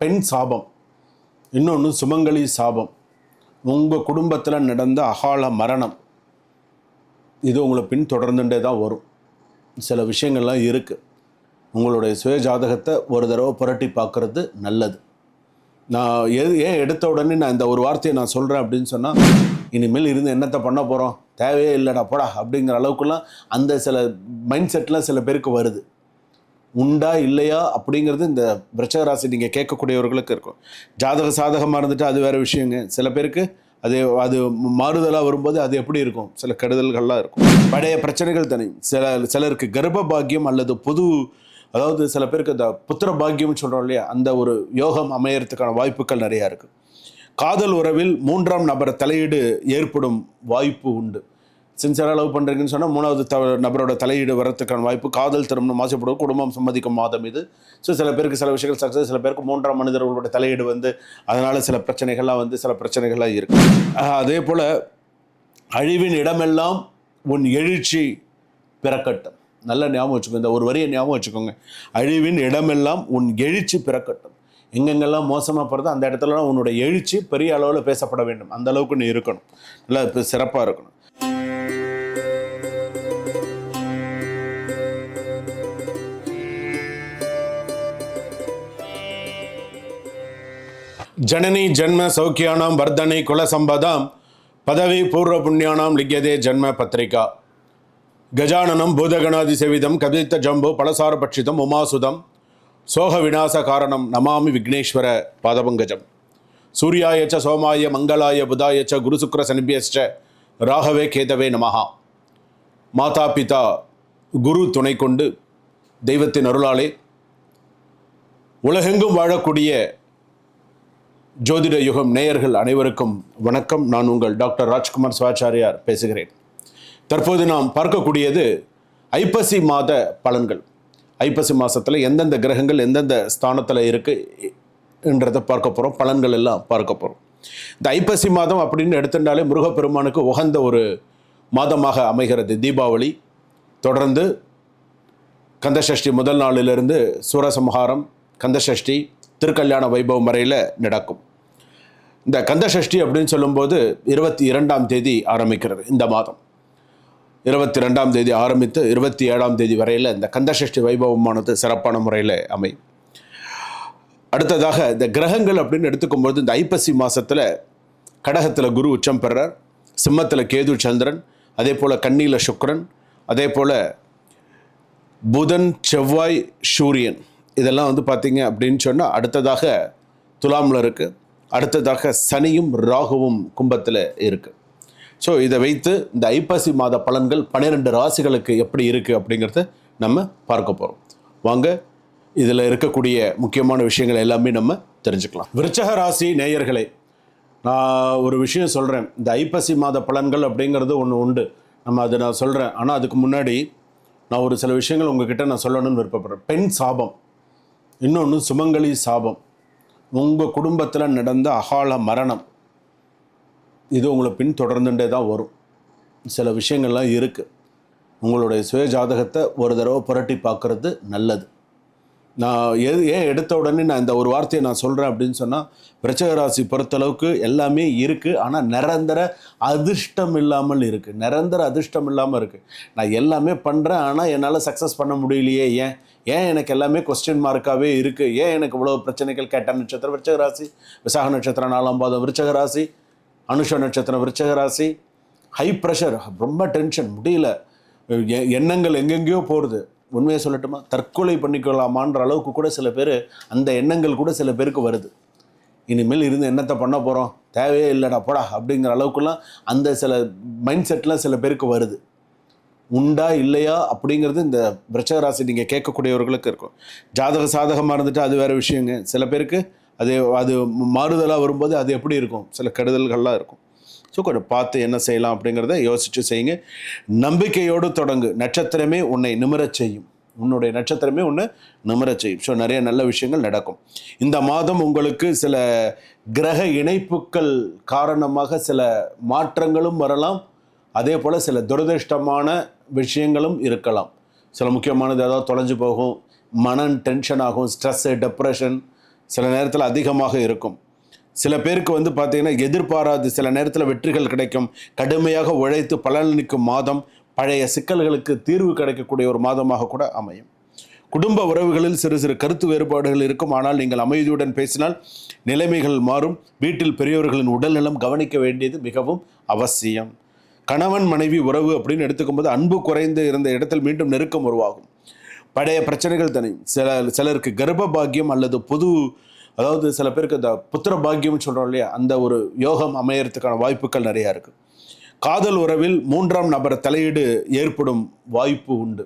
பெண் சாபம் இன்னொன்று சுமங்கலி சாபம். உங்கள் குடும்பத்தில் நடந்த அகால மரணம் இது உங்களை பின்தொடர்ந்துட்டே தான் வரும். சில விஷயங்கள்லாம் இருக்குது உங்களுடைய சுய ஜாதகத்தை ஒரு தடவை புரட்டி பார்க்குறது நல்லது. நான் எது ஏன் எடுத்த உடனே நான் இந்த ஒரு வார்த்தையை நான் சொல்கிறேன் அப்படின்னு சொன்னால் இனிமேல் இருந்து என்னத்தை பண்ண போகிறோம் தேவையே இல்லைடா போடா அப்படிங்கிற அளவுக்குலாம் அந்த சில மைண்ட் செட்லாம் சில பேருக்கு வருது. உண்டா இல்லையா அப்படிங்கிறது இந்த விருச்சக ராசி நீங்கள் கேட்கக்கூடியவர்களுக்கு இருக்கும். ஜாதக சாதகமாக இருந்துட்டு அது வேறு விஷயங்க. சில பேருக்கு அது அது மாறுதலாக வரும்போது அது எப்படி இருக்கும்? சில கெடுதல்கள்லாம் இருக்கும். பழைய பிரச்சனைகள் தனி. சில சிலருக்கு கர்ப்ப பாக்கியம் அல்லது பொது அதாவது சில பேருக்கு இந்த புத்திர பாக்கியம்னு சொல்கிறோம் இல்லையா? அந்த ஒரு யோகம் அமையறதுக்கான வாய்ப்புகள் நிறையா இருக்குது காதல் உறவில் மூன்றாம் நபர் தலையீடு ஏற்படும் வாய்ப்பு உண்டு. சின்சியராக லவ் பண்ணுறீங்கன்னு சொன்னால் மூணாவது த நபரோட தலையீடு வரத்துக்கான வாய்ப்பு காதல் திருமணம் ஆசைப்படுவது குடும்பம் சம்மதிக்கும் மாதம் இது. ஸோ சில பேருக்கு சில விஷயங்கள் சக்ஸஸ் சில பேருக்கு மூன்றாம் மனிதர்களோட தலையீடு வந்து அதனால் சில பிரச்சனைகள்லாம் வந்து சில பிரச்சனைகள்லாம் இருக்கு. அதே போல் அழிவின் இடமெல்லாம் உன் எழுச்சி பிறக்கட்டும். நல்ல ஞாபகம் வச்சுக்கோங்க இந்த ஒரு வரியை ஞாபகம் வச்சுக்கோங்க. அழிவின் இடமெல்லாம் உன் எழுச்சி பிறக்கட்டும். எங்கெங்கெல்லாம் மோசமாக போகிறதோ அந்த இடத்துலலாம் உன்னோட எழுச்சி பெரிய அளவில் பேசப்பட வேண்டும். அந்த அளவுக்கு நீ இருக்கணும். நல்லா சிறப்பாக இருக்கணும். ஜனனி ஜன்ம சௌக்கியானாம் வர்தனை குலசம்பதாம் பதவி பூர்வ புண்ணியானாம் லிக்கியதே ஜன்ம பத்திரிகா. கஜானனம் பூதகணாதி செவிதம் கவித்த ஜம்பு பலசார பட்சிதம் உமாசுதம் சோக விநாச காரணம் நமாமி விக்னேஸ்வர பாதபங்கஜம். சூர்யாயச்ச சோமாய மங்களாய புதாயச்ச குருசுக்ர சனிபியச்ச ராகவே கேதவே நமஹா. மாதா பிதா குரு துணை கொண்டு தெய்வத்தின் அருளாலே உலகெங்கும் வாழக்கூடிய ஜோதிட யுகம் நேயர்கள் அனைவருக்கும் வணக்கம். நான் உங்கள் டாக்டர் ராஜ்குமார் சிவாச்சாரியார் பேசுகிறேன். தற்போது நாம் பார்க்கக்கூடியது ஐப்பசி மாத பலன்கள். ஐப்பசி மாதத்தில் எந்தெந்த கிரகங்கள் எந்தெந்த ஸ்தானத்தில் இருக்குது என்றதை பார்க்க போகிறோம் பலன்கள் எல்லாம் பார்க்க போகிறோம் இந்த ஐப்பசி மாதம் அப்படின்னு எடுத்துட்டாலே முருகப்பெருமானுக்கு உகந்த ஒரு மாதமாக அமைகிறது. தீபாவளி தொடர்ந்து கந்தசஷ்டி முதல் நாளிலிருந்து சூரசம்ஹாரம் கந்தசஷ்டி திருக்கல்யாண வைபவம் வரையில் நடக்கும். இந்த கந்தசஷ்டி அப்படின்னு சொல்லும்போது இருபத்தி இரண்டாம் தேதி ஆரம்பிக்கிறது இந்த மாதம். இருபத்தி ரெண்டாம் தேதி ஆரம்பித்து இருபத்தி ஏழாம் தேதி வரையில் இந்த கந்தசஷ்டி வைபவமானது சிறப்பான முறையில் அமையும். அடுத்ததாக இந்த கிரகங்கள் அப்படின்னு எடுத்துக்கும்போது இந்த ஐப்பசி மாதத்தில் கடகத்தில் குரு உச்சம் பெறார். சிம்மத்தில் கேது சந்திரன் அதே போல் கன்னியில் சுக்ரன் அதே போல் புதன் செவ்வாய் சூரியன். இதெல்லாம் வந்து பார்த்திங்க அப்படின்னு சொன்னால் அடுத்ததாக துலாமில் இருக்குது அடுத்ததாக சனியும் ராகுவும் கும்பத்தில் இருக்குது ஸோ இதை வைத்து இந்த ஐப்பசி மாத பலன்கள் பன்னிரெண்டு ராசிகளுக்கு எப்படி இருக்குது அப்படிங்கிறத நம்ம பார்க்க போகிறோம் வாங்க இதில் இருக்கக்கூடிய முக்கியமான விஷயங்கள் எல்லாமே நம்ம தெரிஞ்சுக்கலாம். விருச்சக ராசி நேயர்களே நான் ஒரு விஷயம் சொல்கிறேன் இந்த ஐப்பசி மாத பலன்கள் அப்படிங்கிறது ஒன்று உண்டு. நம்ம அதை நான் சொல்கிறேன் ஆனால் அதுக்கு முன்னாடி நான் ஒரு சில விஷயங்கள் உங்ககிட்ட நான் சொல்லணும்னு விருப்பப்படுறேன். பெண் சாபம் இன்னொன்று சுமங்கலி சாபம். உங்கள் குடும்பத்தில் நடந்த அகால மரணம் இது உங்களை பின் தொடர்ந்துட்டே தான் வரும். சில விஷயங்கள்லாம் இருக்குது உங்களுடைய சுய ஜாதகத்தை ஒரு தடவை புரட்டி பார்க்குறது நல்லது. நான் எது ஏன் எடுத்த உடனே நான் இந்த ஒரு வார்த்தையை நான் சொல்கிறேன் அப்படின்னு சொன்னால் விருச்சக ராசி பொறுத்தளவுக்கு எல்லாமே இருக்குது ஆனால் நிரந்தர அதிர்ஷ்டம் இல்லாமல் இருக்குது நிரந்தர அதிர்ஷ்டம் இல்லாமல் இருக்குது நான் எல்லாமே பண்ணுறேன் ஆனால் என்னால் சக்ஸஸ் பண்ண முடியலையே. ஏன்? ஏன் எனக்கு எல்லாமே கொஸ்டின் மார்க்காகவே இருக்குது ஏன் எனக்கு இவ்வளோ பிரச்சனைகள்? கேட்ட நட்சத்திரம் விருச்சக ராசி விசாக நட்சத்திரம் நாலாம் பாதம் விருச்சக ராசி அனுஷ நட்சத்திரம் விருச்சக ராசி ஹை ப்ரெஷர் ரொம்ப டென்ஷன் முடியல. எ- எண்ணங்கள் எங்கெங்கேயோ போகிறது உண்மையை சொல்லட்டுமா? தற்கொலை பண்ணிக்கொள்ளலாமான்ற அளவுக்கு கூட சில பேர் அந்த எண்ணங்கள் கூட சில பேருக்கு வருது. இனிமேல் இருந்து என்னத்தை பண்ண போகிறோம் தேவையே இல்லைடா போடா அப்படிங்கிற அளவுக்குலாம் அந்த சில மைண்ட் செட்லாம் சில பேருக்கு வருது. உண்டா இல்லையா அப்படிங்கிறது இந்த விருச்சக ராசி நீங்கள் கேட்கக்கூடியவர்களுக்கு இருக்கும். ஜாதக சாதகமாக இருந்துட்டு அது வேறு விஷயங்க. சில பேருக்கு அது அது மாறுதலாக வரும்போது அது எப்படி இருக்கும்? சில கெடுதல்கள்லாம் இருக்கும். ஸோ கொஞ்சம் பார்த்து என்ன செய்யலாம் அப்படிங்கிறத யோசித்து செய்யுங்க. நம்பிக்கையோடு தொடங்கு. நட்சத்திரமே உன்னை நிமிரச் செய்யும். உன்னுடைய நட்சத்திரமே ஒன்று நிமிரச் செய்யும். ஸோ நிறைய நல்ல விஷயங்கள் நடக்கும். இந்த மாதம் உங்களுக்கு சில கிரக இணைப்புகள் காரணமாக சில மாற்றங்களும் வரலாம். அதே போல் சில துரதிர்ஷ்டமான விஷயங்களும் இருக்கலாம். சில முக்கியமானது ஏதாவது தொலைஞ்சு போகும். மனம் டென்ஷன் ஆகும். ஸ்ட்ரெஸ்ஸு டெப்ரெஷன் சில நேரத்தில் அதிகமாக இருக்கும். சில பேருக்கு வந்து பார்த்தீங்கன்னா எதிர்பாராது சில நேரத்தில் வெற்றிகள் கிடைக்கும். கடுமையாக உழைத்து பலனளிக்கும் மாதம் பழைய சிக்கல்களுக்கு தீர்வு கிடைக்கக்கூடிய ஒரு மாதமாக கூட அமையும். குடும்ப உறவுகளில் சிறு சிறு கருத்து வேறுபாடுகள் இருக்கும். ஆனால் நீங்கள் அமைதியுடன் பேசினால் நிலைமைகள் மாறும். வீட்டில் பெரியவர்களின் உடல்நலம் கவனிக்க வேண்டியது மிகவும் அவசியம். கணவன் மனைவி உறவு அப்படின்னு எடுத்துக்கும்போது அன்பு குறைந்து இருந்த இடத்தில் மீண்டும் நெருக்கம் உருவாகும். பழைய பிரச்சனைகள் தனியும். சில சிலருக்கு கர்ப்ப பாக்கியம் அல்லது பொது அதாவது சில பேருக்கு இந்த புத்திர பாக்கியம்னு சொல்கிறோம் இல்லையா? அந்த ஒரு யோகம் அமையறதுக்கான வாய்ப்புகள் நிறையா இருக்குது காதல் உறவில் மூன்றாம் நபர் தலையீடு ஏற்படும் வாய்ப்பு உண்டு.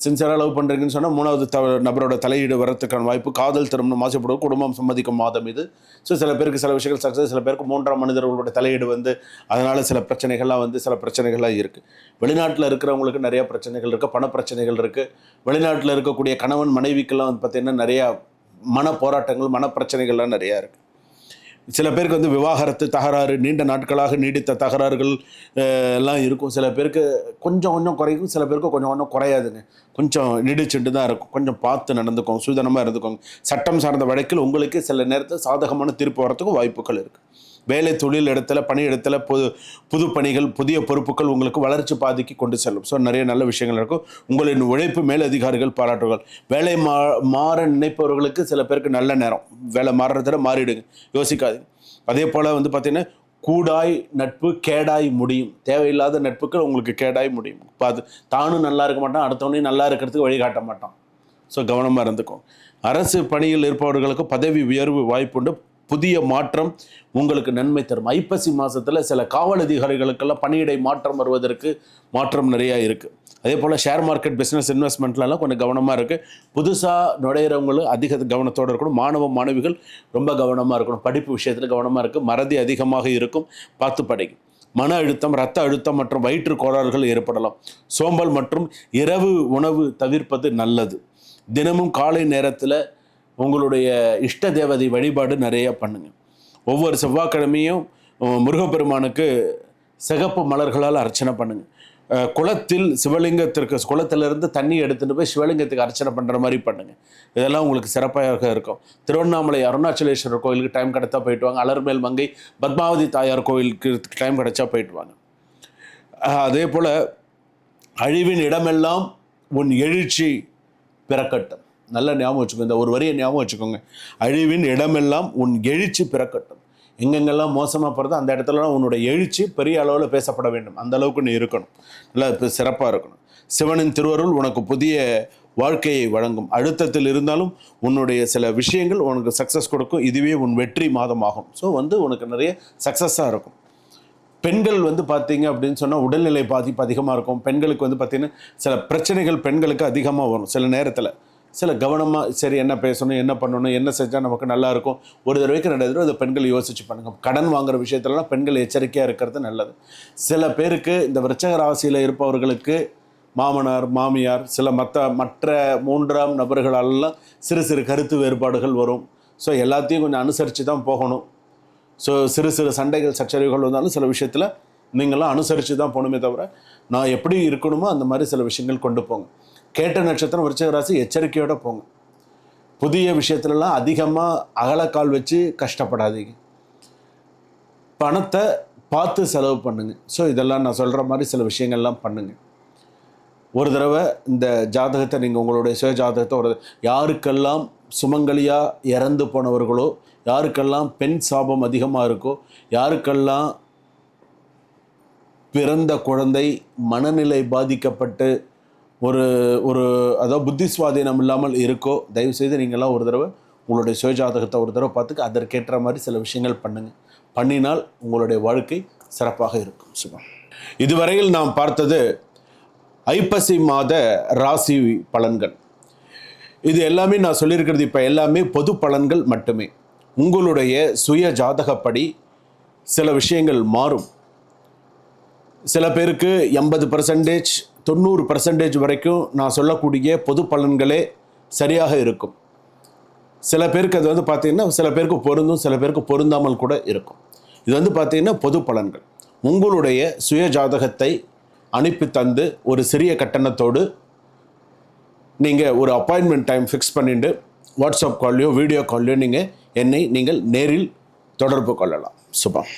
சின்சராக லவ் பண்ணுறீங்கன்னு சொன்னால் மூணாவது த நபரோட தலையீடு வரத்துக்கான வாய்ப்பு காதல் திருமணம் ஆசைப்படுவது குடும்பம் சம்மதிக்கும் மாதம் இது. ஸோ சில பேருக்கு சில விஷயங்கள் சக்ஸஸ் சில பேருக்கு மூன்றாம் மனிதர்களோட தலையீடு வந்து அதனால் சில பிரச்சனைகள்லாம் வந்து சில பிரச்சனைகள்லாம் இருக்குது வெளிநாட்டில் இருக்கிறவங்களுக்கு நிறைய பிரச்சனைகள் இருக்குது பண பிரச்சனைகள் இருக்குது வெளிநாட்டில் இருக்கக்கூடிய கணவன் மனைவிக்கெல்லாம் வந்து பார்த்திங்கன்னா நிறையா மன போராட்டங்கள் மன பிரச்சனைகள்லாம் நிறையா இருக்குது சில பேருக்கு வந்து விவாகரத்து தகராறு நீண்ட நாட்களாக நீடித்த தகராறுகள் எல்லாம் இருக்கும். சில பேருக்கு கொஞ்சம் கொஞ்சம் குறைக்கும் சில பேருக்கு கொஞ்சம் கொஞ்சம் குறையாதுங்க. கொஞ்சம் நீடிச்சுட்டு தான் இருக்கும். கொஞ்சம் பார்த்து நடந்துக்கோங்க சூதனமாக இருந்துக்கோங்க. சட்டம் சார்ந்த வழக்கில் உங்களுக்கு சில நேரத்தில் சாதகமான தீர்ப்பு வரத்துக்கும் வாய்ப்புகள் இருக்குது வேலை தொழில் இடத்துல பணி இடத்துல புது புது பணிகள் புதிய பொறுப்புகள் உங்களுக்கு வளர்ச்சி பாதிக்கு கொண்டு செல்லும். ஸோ நிறைய நல்ல விஷயங்கள் இருக்கும். உங்களின் உழைப்பு மேலதிகாரிகள் பாராட்டுகள். வேலை மா மாற நினைப்பவர்களுக்கு சில பேருக்கு நல்ல நேரம். வேலை மாறுறதுல மாறிடுங்க. யோசிக்காதீங்க. அதே போல் வந்து பார்த்தீங்கன்னா கூடாய் நட்பு கேடாய் முடியும். தேவையில்லாத நட்புகள் உங்களுக்கு கேடாய் முடியும். பார்த்து தானும் நல்லா இருக்க மாட்டான் அடுத்தவனையும் நல்லா இருக்கிறதுக்கு வழிகாட்ட மாட்டான். ஸோ கவனமாக இருந்துக்கும் அரசு பணியில் இருப்பவர்களுக்கு பதவி உயர்வு வாய்ப்புண்டு. புதிய மாற்றம் உங்களுக்கு நன்மை தரும். ஐப்பசி மாதத்தில் சில காவல் அதிகாரிகளுக்கெல்லாம் பணியிடை மாற்றம் வருவதற்கு மாற்றம் நிறையா இருக்குது அதே போல் ஷேர் மார்க்கெட் பிஸ்னஸ் இன்வெஸ்ட்மெண்ட்லலாம் கொஞ்சம் கவனமாக இருக்குது புதுசாக நுழையிறவங்களும் அதிக கவனத்தோடு இருக்கணும். மாணவ மாணவிகள் ரொம்ப கவனமாக இருக்கணும். படிப்பு விஷயத்தில் கவனமாக இருக்குது மறதி அதிகமாக இருக்கும். பார்த்து படிக்கும் மன அழுத்தம் இரத்த அழுத்தம் மற்றும் வயிற்று கோளாறுகள் ஏற்படலாம். சோம்பல் மற்றும் இரவு உணவு தவிர்ப்பது நல்லது. தினமும் காலை நேரத்தில் உங்களுடைய இஷ்ட தேவதை வழிபாடு நிறைய பண்ணுங்க. ஒவ்வொரு செவ்வாய்க்கிழமையும் முருகப்பெருமானுக்கு சிகப்பு மலர்களால் அர்ச்சனை பண்ணுங்க. குளத்தில் சிவலிங்கத்திற்கு குளத்திலிருந்து தண்ணி எடுத்துகிட்டு போய் சிவலிங்கத்துக்கு அர்ச்சனை பண்ணுற மாதிரி பண்ணுங்கள் இதெல்லாம் உங்களுக்கு சிறப்பாக இருக்கும். திருவண்ணாமலை அருணாச்சலேஸ்வரர் கோயிலுக்கு டைம் கிடைத்தா போயிட்டு வாங்க அலர்மேல் மங்கை பத்மாவதி தாயார் கோயிலுக்கு டைம் கிடைச்சா போயிட்டு வாங்க அதே போல் அழிவின் இடமெல்லாம் உன் எழுச்சி பிறக்கட்டும். நல்ல ஞாபகம் வச்சுக்கோங்க இந்த ஒரு வரியை ஞாபகம் வச்சுக்கோங்க. அழிவின் இடமெல்லாம் உன் எழுச்சி பிறக்கட்டும். எங்கெங்கெல்லாம் மோசமாக போகிறதோ அந்த இடத்துலலாம் உன்னோட எழுச்சி பெரிய அளவில் பேசப்பட வேண்டும். அந்த அளவுக்கு நீ இருக்கணும். நல்லா சிறப்பாக இருக்கணும். சிவனின் திருவருள் உனக்கு புதிய வாழ்க்கையை வழங்கும். அழுத்தத்தில் இருந்தாலும் உன்னுடைய சில விஷயங்கள் உனக்கு சக்ஸஸ் கொடுக்கும். இதுவே உன் வெற்றி மாதமாகும். ஸோ வந்து உனக்கு நிறைய சக்ஸஸாக இருக்கும். பெண்கள் வந்து பார்த்தீங்க அப்படின்னு சொன்னால் உடல்நிலை பாதிப்பு அதிகமாக இருக்கும். பெண்களுக்கு வந்து பார்த்தீங்கன்னா சில பிரச்சனைகள் பெண்களுக்கு அதிகமாக வரும். சில நேரத்தில். சில கவனமாக சரி என்ன பேசணும் என்ன பண்ணணும் என்ன செஞ்சால் நமக்கு நல்லாயிருக்கும் ஒரு தடவைக்கு ரெண்டு தடவை அதை பெண்கள் யோசிச்சு பண்ணுங்க. கடன் வாங்குற விஷயத்துலலாம் பெண்கள் எச்சரிக்கையாக இருக்கிறது நல்லது. சில பேருக்கு இந்த விருச்சக ராசியில் இருப்பவர்களுக்கு மாமனார் மாமியார் சில மற்ற மற்ற மூன்றாம் நபர்களாலெல்லாம் சிறு சிறு கருத்து வேறுபாடுகள் வரும். ஸோ எல்லாத்தையும் கொஞ்சம் அனுசரித்து தான் போகணும். ஸோ சிறு சிறு சண்டைகள் சச்சரவுகள் வந்தாலும் சில விஷயத்தில் நீங்களாம் அனுசரித்து தான் போகணுமே தவிர நான் எப்படி இருக்கணுமோ அந்த மாதிரி சில விஷயங்கள் கொண்டு போங்க. கேட்ட நட்சத்திரம் விருச்சிக ராசி எச்சரிக்கையோடு போங்க. புதிய விஷயத்துலலாம் அதிகமாக அகலக்கால் வச்சு கஷ்டப்படாதீங்க. பணத்தை பார்த்து செலவு பண்ணுங்கள் ஸோ இதெல்லாம் நான் சொல்கிற மாதிரி சில விஷயங்கள்லாம் பண்ணுங்க. ஒரு தடவை இந்த ஜாதகத்தை நீங்கள் உங்களுடைய சுய ஜாதகத்தை ஒரு யாருக்கெல்லாம் சுமங்கலியாக இறந்து போனவர்களோ யாருக்கெல்லாம் பெண் சாபம் அதிகமாக இருக்கோ யாருக்கெல்லாம் பிறந்த குழந்தை மனநிலை பாதிக்கப்பட்டு ஒரு ஒரு அதாவது புத்தி சுவாதீனம் இல்லாமல் இருக்கோ தயவுசெய்து நீங்களாம் ஒரு தடவை உங்களுடைய சுயஜாதகத்தை ஒரு தடவை பார்த்துக்க அதற்கேற்ற மாதிரி சில விஷயங்கள் பண்ணுங்கள் பண்ணினால் உங்களுடைய வாழ்க்கை சிறப்பாக இருக்கும் சுகம். இதுவரையில் நாம் பார்த்தது ஐப்பசி மாத ராசி பலன்கள். இது எல்லாமே நான் சொல்லியிருக்கிறது இப்போ எல்லாமே பொது பலன்கள் மட்டுமே. உங்களுடைய சுய ஜாதகப்படி சில விஷயங்கள் மாறும். சில பேருக்கு எண்பது பர்சன்டேஜ் தொண்ணூறு பர்சன்டேஜ் வரைக்கும் நான் சொல்லக்கூடிய பொது பலன்களே சரியாக இருக்கும். சில பேருக்கு அது வந்து பார்த்தீங்கன்னா சில பேருக்கு பொருந்தும் சில பேருக்கு பொருந்தாமல் கூட இருக்கும். இது வந்து பார்த்திங்கன்னா பொது பலன்கள். உங்களுடைய சுய ஜாதகத்தை அனுப்பி தந்து ஒரு சிறிய கட்டணத்தோடு நீங்கள் ஒரு அப்பாயின்மெண்ட் டைம் ஃபிக்ஸ் பண்ணிட்டு வாட்ஸ்அப் கால்லையோ வீடியோ கால்லையோ நீங்கள் என்னை நீங்கள் நேரில் தொடர்பு கொள்ளலாம். சுபம்